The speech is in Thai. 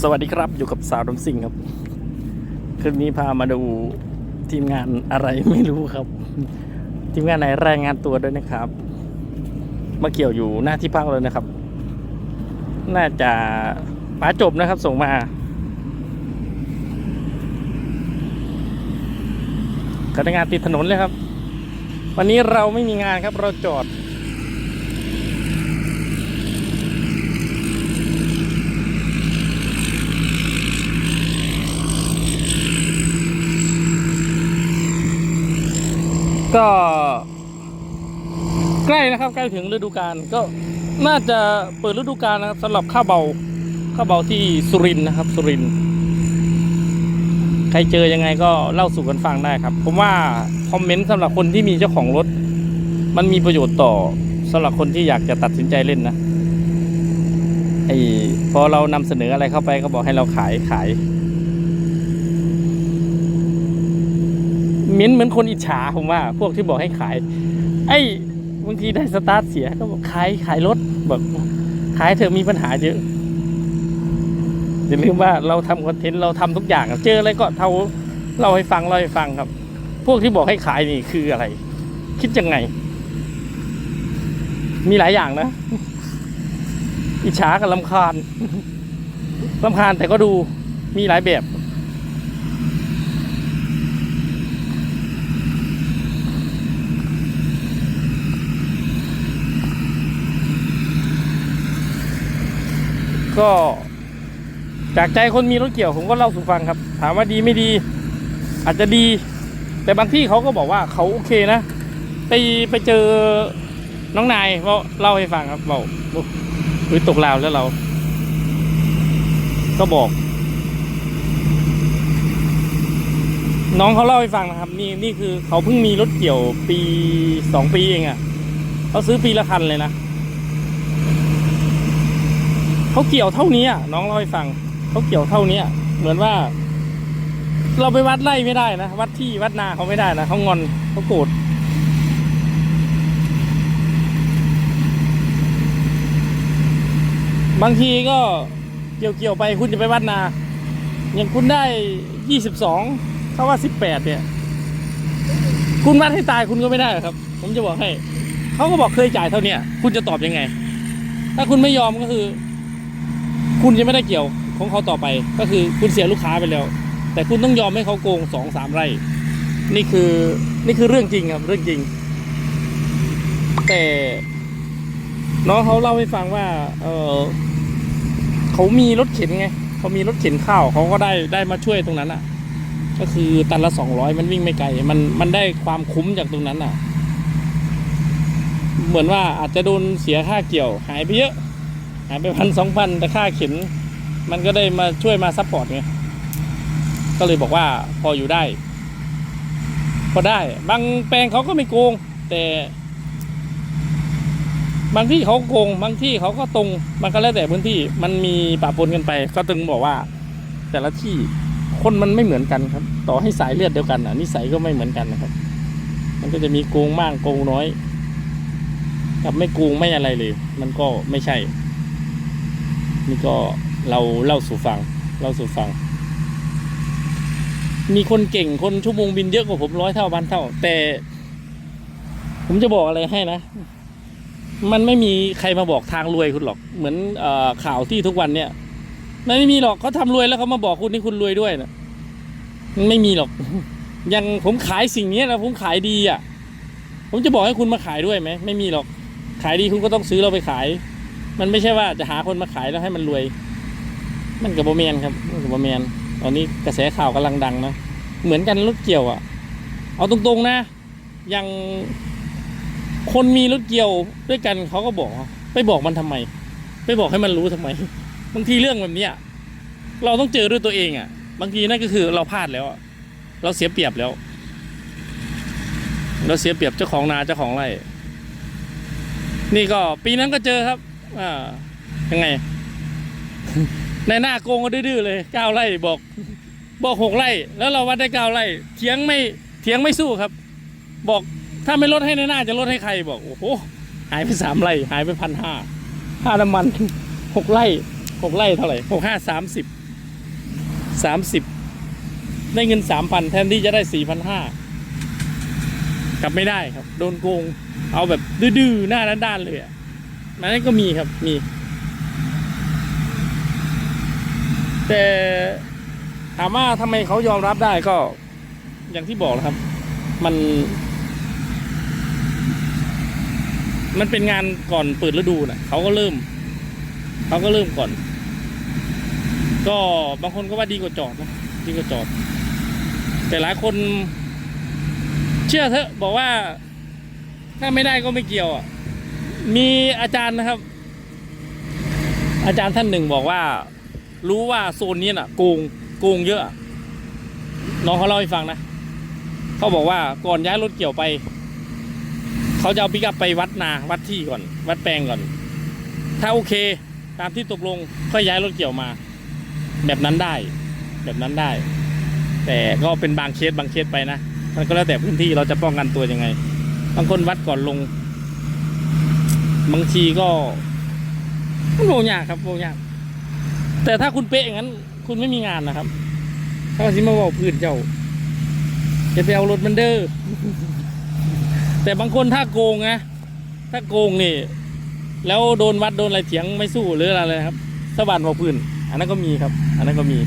สวัสดีครับอยู่กับสาวดมสิงครับคืนนี้พามาดูทีมงานอะไรไม่รู้ครับ ทีมงานไหนรายงานตัวด้วยนะครับ มาเกี่ยวอยู่หน้าที่พักเลยนะครับ น่าจะป้าจบนะครับ ส่งมาพนักงานติดถนนเลยครับ วันนี้เราไม่มีงานครับเราจอด ก็ ใกล้นะครับ ใกล้ถึงฤดูกาลก็น่าจะเปิดฤดูกาลนะครับสำหรับข้าวเบาข้าวเบาที่สุรินนะครับ สุรินใครเจอยังไงก็เล่าสู่กันฟังได้ครับ ผมว่าคอมเมนต์สำหรับคนที่มีเจ้าของรถ มันมีประโยชน์ต่อสำหรับคนที่อยากจะตัดสินใจเล่นนะไอ้พอเรานำเสนออะไรเข้าไปก็บอกให้เราขายขาย เหม้นเหมือนคนอิจฉาผมว่า พวกที่บอกให้ขาย ไอ้บางทีได้สตาร์ทเสียก็บอกขายขายรถบอกขายเธอมีปัญหาเยอะอย่าลืมว่าเราทำคอนเทนต์เราทำทุกอย่างเจออะไรก็เท่าเราให้ฟังเราให้ฟังครับ พวกที่บอกให้ขายนี่คืออะไร คิดยังไง มีหลายอย่างนะ อิจฉากับลำคาญลำคาญแต่ก็ดูมีหลายแบบ ก็จากใจคนมีรถเกี่ยวผมก็เล่าสู่ฟังครับ ถามว่าดีไม่ดี อาจจะดี แต่บางที่เขาก็บอกว่าเขาโอเคนะ ไปไปเจอน้องนายเขาเล่าให้ฟังครับบอกหรือตกลาวแล้วเรา ก็บอก น้องเขาเล่าให้ฟังนะครับ นี่นี่คือเขาเพิ่งมีรถเกี่ยวปีสองปีเองอะ่ะเขาซื้อปีละคันเลยนะ เขาเกี่ยวเท่านี้อะน้องเล่าให้ฟังเขาเกี่ยวเท่านี้เหมือนว่า เราไปวัดไล่ไม่ได้นะวัดที่วัดนาเขาไม่ได้นะเขางอนเขาโกรธบางทีก็เกี่ยวเกี่ยวไปคุณจะไปวัดนา อย่างคุณได้ยี่สิบสองเขาว่าสิบแปดเนี่ย คุณวัดให้ตายคุณก็ไม่ได้ครับ ผมจะบอกให้เขาก็บอกเคยจ่ายเท่าเนี้ยคุณจะตอบยังไง ถ้าคุณไม่ยอมก็คือ คุณจะไม่ได้เกี่ยวของเขาต่อไป ก็คือคุณเสียลูกค้าไปแล้ว แต่คุณต้องยอมให้เขาโกงสองสามไร่ นี่คือนี่คือเรื่องจริงครับเรื่องจริง แต่น้องเขาเล่าให้ฟังว่า เออเขามีรถเข็นไงเขามีรถเข็นข้าวเขาก็ได้ได้มาช่วยตรงนั้นอะ ก็คือตันละสองร้อยมันวิ่งไม่ไกลมันมันได้ความคุ้มจากตรงนั้นอะ เหมือนว่าอาจจะโดนเสียค่าเกี่ยวหายไปเยอะ หายไปพันสองพันแต่ค่าเข็น มันก็ได้มาช่วยมาซัพพอร์ตไงก็เลยบอกว่าพออยู่ได้ พอได้ บางแปลงเขาก็ไม่โกง แต่ บางที่เขาโกง บางที่เขาก็ตรงมันก็แล้วแต่พื้นที่มันมีปะปนกันไป ก็ตึงบอกว่า แต่ละที่คนมันไม่เหมือนกันครับ ต่อให้สายเลือดเดียวกันอะนิสัยก็ไม่เหมือนกันนะครับ มันก็จะมีโกงมากโกงน้อย กับไม่โกงไม่อะไรเลย มันก็ไม่ใช่ นี่ก็เราเล่าสู่ฟังเล่าสู่ฟัง มีคนเก่งคนชั่วโมงบินเยอะกว่าผมร้อยเท่าพันเท่า แต่ ผมจะบอกอะไรให้นะ มันไม่มีใครมาบอกทางรวยคุณหรอก เหมือนอข่าวที่ทุกวันเนี่ยมันไม่มีหรอกเขาทำรวยแล้วเขามาบอกคุณนี่คุณรวยด้วยนะมันไม่มีหรอกยังผมขายสิ่งนี้นะผมขายดีอะ ผมจะบอกให้คุณมาขายด้วยไหมไม่มีหรอก ขายดีคุณก็ต้องซื้อเราไปขาย มันไม่ใช่ว่าจะหาคนมาขายแล้วให้มันรวย มันกับโบเมนครับมันกับโบเมนตอนนี้กระแสข่าวกำลังดังนะเหมือนกันรถเกี่ยวอะ่ะ เอาตรงๆนะยังคนมีรถเกี่ยวด้วยกันเขาก็บอก ไปบอกมันทำไม ไปบอกให้มันรู้ทำไมบางทีเรื่องแบบนี้ยเราต้องเจอด้วยตัวเองอะ่ะ บางทีนั่นก็คือเราพลาดแล้วเราเสียเปรียบแล้ว เราเสียเปรียบเจ้าของนาเจ้าของไร่นี่ก็ปีนั้นก็เจอครับ อ่ายังไง ในหน้าโกงก็ดื้อเลยเก้าไร่บอก บอกหกไร่ แล้วเราวัดได้เก้าไร่เถียงไม่เถียงไม่สู้ครับ บอกถ้าไม่ลดให้ในหน้าจะลดให้ใครบอกโอ้โหหายไปสามไร่ หายไปพันห้าค่าน้ำมันหกไร่หกไร่เท่าไหร่หกห้าสามสิบสามสิบได้เงินสามพันแทนที่จะได้สี่พันห้ากลับไม่ได้ครับ โดนโกง เอาแบบดื้อๆหน้าด้านๆเลยอะ นั้นก็มีครับมี แต่ถามว่าทำไมเขายอมรับได้ก็ อย่างที่บอกนะครับ มัน มันเป็นงานก่อนเปิดฤดูนะเขาก็เริ่มเขาก็เริ่มก่อน ก็บางคนก็ว่าดีกว่าจอดนะดีกว่าจอด แต่หลายคน เชื่อเถอะ บอกว่า ถ้าไม่ได้ก็ไม่เกี่ยวอะ มีอาจารย์นะครับ อาจารย์ท่านหนึ่งบอกว่า รู้ว่าโซนนี้น่ะโกงโกงเยอะ น้องเขาเล่าให้ฟังนะเขาบอกว่าก่อนย้ายรถเกี่ยวไป เขาจะเอาปิกอัพไปวัดนาวัดที่ก่อน วัดแปลงก่อน ถ้าโอเค ตามที่ตกลงค่อยย้ายรถเกี่ยวมา แบบนั้นได้ แบบนั้นได้ แต่ก็เป็นบางเคสบางเคสไปนะมันก็แล้วแต่พื้นที่เราจะป้องกันตัวยังไง บางคนวัดก่อนลง บางทีก็มันโมยากครับโมยากแต่ถ้าคุณเป๊ะอย่างนั้น คุณไม่มีงานนะครับถ้าสิมาบอกพื้นเจ้าจะไปเอารถมันเด้อแต่บางคนถ้าโกงนะถ้าโกงนี่ แล้วโดนวัดโดนอะไรเถียงไม่สู้หรืออะไรนะครับสะบัดบอกพื้น อันนั้นก็มีครับ อันนั้นก็มี